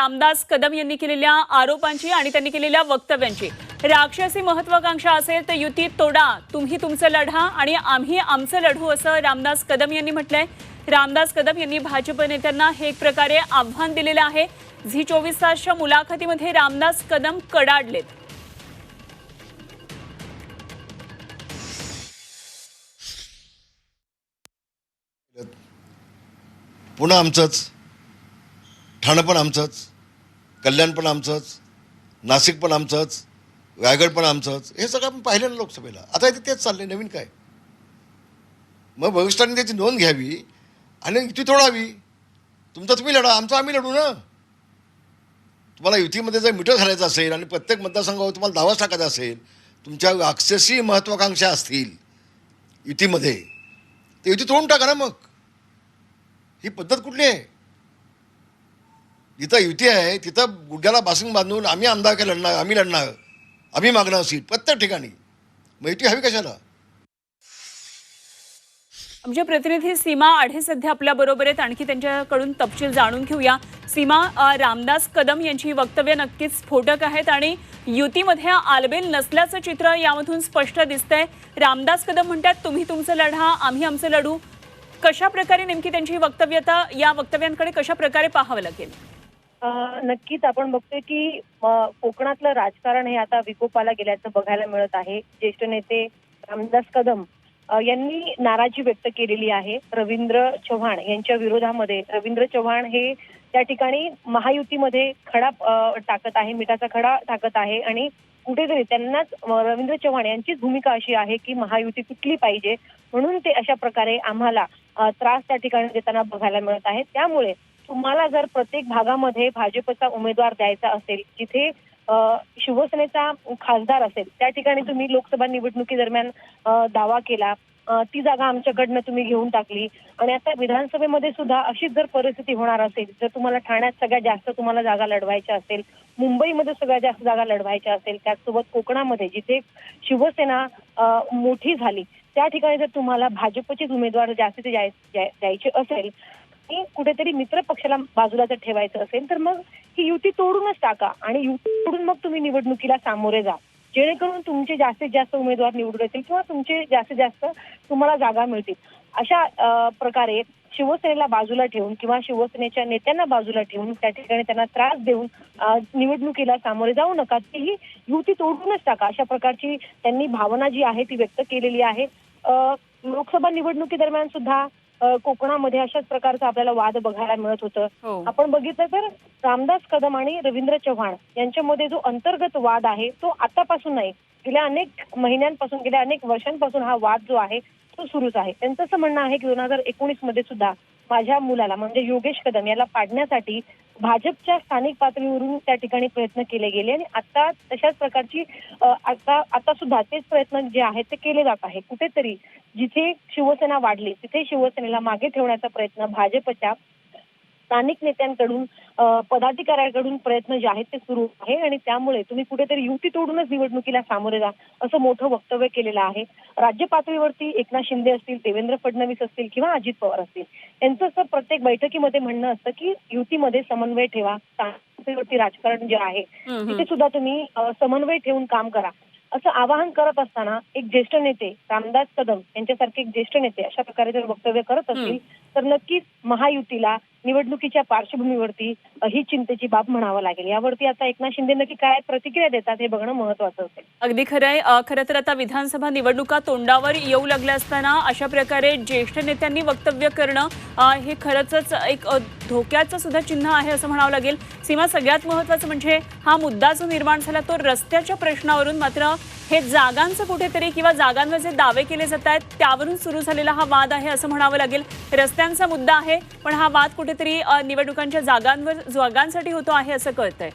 रामदास कदम यांनी केलेल्या आरोपांची आणि त्यांनी केलेल्या वक्तव्यांची. राक्षसी महत्वाकांक्षा असेल तर युती तोडा तुम्ही तुमचं लढा आणि आम्ही आमचं लढू असं रामदास कदम यांनी म्हटलंय. रामदास कदम यांनी भाजप नेत्यांना हे एक प्रकारे आव्हान दिलेलं आहे. झी चोवीस तासच्या मुलाखतीमध्ये रामदास कदम कडाडलेत. पुन्हा आमचंच ठाणं पण आमचंच कल्याण पण आमचंच नाशिक पण आमचंच रायगड पण आमचंच. हे सगळं आपण पाहिलं ना लोकसभेला. आता इथे तेच चाललंय नवीन काय? मग वरिष्ठांनी त्याची नोंद घ्यावी आणि युती तोडावी. तुमचा तुम्ही लढा आमचं आम्ही लढू ना. तुम्हाला युतीमध्ये जर मिठं घालायचं असेल आणि प्रत्येक मतदारसंघावर तुम्हाला दावाच टाकायचा असेल तुमच्या राक्षसी महत्वाकांक्षा असतील युतीमध्ये. ते युती तोडून टाका ना मग. ही पद्धत कुठली आहे? जिथं युती आहे तिथं गुड्ड्याला बासिंग बांधून आम्ही आमदार काय लढणार आम्ही लढणार आम्ही मागणार सीट प्रत्येक ठिकाणी. मग युती हवी कशाला? आमचे प्रतिनिधी सीमा आढे सध्या आपल्या बरोबर आहेत. आणखी त्यांच्याकडून तपशील जाणून घेऊया. सीमा रामदास कदम यांची वक्तव्य नक्कीच स्फोटक आहेत आणि युतीमध्ये आलबेल नसल्याचं चित्र यामधून स्पष्ट दिसतंय. रामदास कदम म्हणतात तुम्ही तुमचं लढा आम्ही आमचं लढू. कशा प्रकारे नेमकी त्यांची वक्तव्यता या वक्तव्यांकडे कशा प्रकारे पाहावं लागेल? नक्कीच आपण बघतोय की कोकणातलं राजकारण हे आता विकोपाला गेल्याचं बघायला मिळत आहे. ज्येष्ठ नेते रामदास कदम यांनी नाराजी व्यक्त केलेली आहे. रवींद्र चव्हाण यांच्या विरोधामध्ये रवींद्र चव्हाण हे त्या ठिकाणी महायुतीमध्ये खडा टाकत आहे मिठाचा खडा टाकत आहे आणि कुठेतरी त्यांनाच रवींद्र चव्हाण यांचीच भूमिका अशी आहे की महायुती तुटली पाहिजे म्हणून ते अशा प्रकारे आम्हाला त्रास त्या ठिकाणी देताना बघायला मिळत आहे. त्यामुळे तुम्हाला जर प्रत्येक भागामध्ये भाजपचा उमेदवार द्यायचा असेल जिथे शिवसेनेचा खासदार असेल त्या ठिकाणी तुम्ही लोकसभा निवडणुकी दरम्यान दावा केला ती जागा आमच्याकडनं तुम्ही घेऊन टाकली. आणि आता विधानसभेमध्ये सुद्धा अशीच जर परिस्थिती होणार असेल जर तुम्हाला ठाण्यात सगळ्यात जास्त तुम्हाला जागा लढवायच्या असेल मुंबईमध्ये सगळ्यात जास्त जागा लढवायच्या असेल त्याचसोबत कोकणामध्ये जिथे शिवसेना मोठी झाली त्या ठिकाणी जर तुम्हाला भाजपचेच उमेदवार जास्तीत द्यायचे असेल आणि कुठेतरी मित्र पक्षाला बाजूला जर ठेवायचं असेल तर मग ही युती तोडूनच टाका. आणि युती तोडून मग तुम्ही निवडणुकीला सामोरे जा. जेणेकरून तुमचे जास्तीत जास्त उमेदवार निवडून येतील किंवा तुमचे जास्तीत जास्त तुम्हाला जागा मिळतील. अशा प्रकारे शिवसेनेला बाजूला ठेवून किंवा शिवसेनेच्या नेत्यांना बाजूला ठेवून त्या ठिकाणी त्यांना त्रास देऊन निवडणुकीला सामोरे जाऊ नका. ती ही युती तोडूनच टाका. अशा प्रकारची त्यांनी भावना जी आहे ती व्यक्त केलेली आहे. लोकसभा निवडणुकी दरम्यान सुद्धा कोकणामध्ये अशाच प्रकारचा आपल्याला वाद बघायला मिळत होतं. हो. आपण बघितलं तर रामदास कदम आणि रवींद्र चव्हाण यांच्यामध्ये जो अंतर्गत वाद आहे तो आतापासून नाही. गेल्या अनेक महिन्यांपासून गेल्या अनेक वर्षांपासून हा वाद जो आहे तो सुरूच आहे. त्यांचं असं म्हणणं आहे की दोन हजार एकोणीसमध्ये सुद्धा माझ्या मुलाला म्हणजे योगेश कदम याला पाडण्यासाठी भाजपच्या स्थानिक पातळीवरून त्या ठिकाणी प्रयत्न केले गेले आणि आता तशाच प्रकारची आता आता सुद्धा तेच प्रयत्न जे आहेत ते केले जात आहे कुठेतरी जिथे शिवसेना वाढली तिथे शिवसेनेला मागे ठेवण्याचा प्रयत्न भाजपच्या स्थानिक नेत्यांकडून पदाधिकाऱ्यांकडून प्रयत्न जे आहेत ते सुरू आहे आणि त्यामुळे तुम्ही कुठेतरी युती तोडूनच निवडणुकीला सामोरे जा असं मोठं वक्तव्य केलेलं आहे. राज्य पातळीवरती एकनाथ शिंदे असतील देवेंद्र फडणवीस असतील किंवा अजित पवार असतील यांचं असं प्रत्येक बैठकीमध्ये म्हणणं असतं की युतीमध्ये समन्वय ठेवा. राजकारण जे आहे तिथे सुद्धा तुम्ही समन्वय ठेवून काम करा. असं आवाहन करत असताना एक ज्येष्ठ नेते रामदास कदम यांच्यासारखे एक ज्येष्ठ नेते अशा प्रकारे जर वक्तव्य करत असतील तर नक्कीच महायुतीला निवडणुकीच्या पार्श्वभूमीवरती ही चिंतेची बाब म्हणावं लागेल. यावरती आता एकनाथ शिंदे नक्की काय प्रतिक्रिया देतात हे बघणं महत्वाचं असेल. अगदी खरं आहे खरं तर आता विधानसभा निवडणुका तोंडावर येऊ लागल्या असताना अशा प्रकारे ज्येष्ठ नेत्यांनी वक्तव्य करणं हे खरंच एक धोक्याचं सुद्धा चिन्ह आहे असं म्हणावं लागेल. सीमा सगळ्यात महत्वाचं म्हणजे हा मुद्दा जो निर्माण झाला तो रस्त्याच्या प्रश्नावरून मात्र हे जागांचं कुठेतरी किंवा जागांवर जे दावे केले जात आहेत त्यावरून सुरू झालेला हा वाद आहे असं म्हणावं लागेल. रस्त्यांचा मुद्दा आहे पण हा वाद कुठेतरी निवडणुकांच्या जागांवर जागांसाठी होतो आहे असं कळतंय.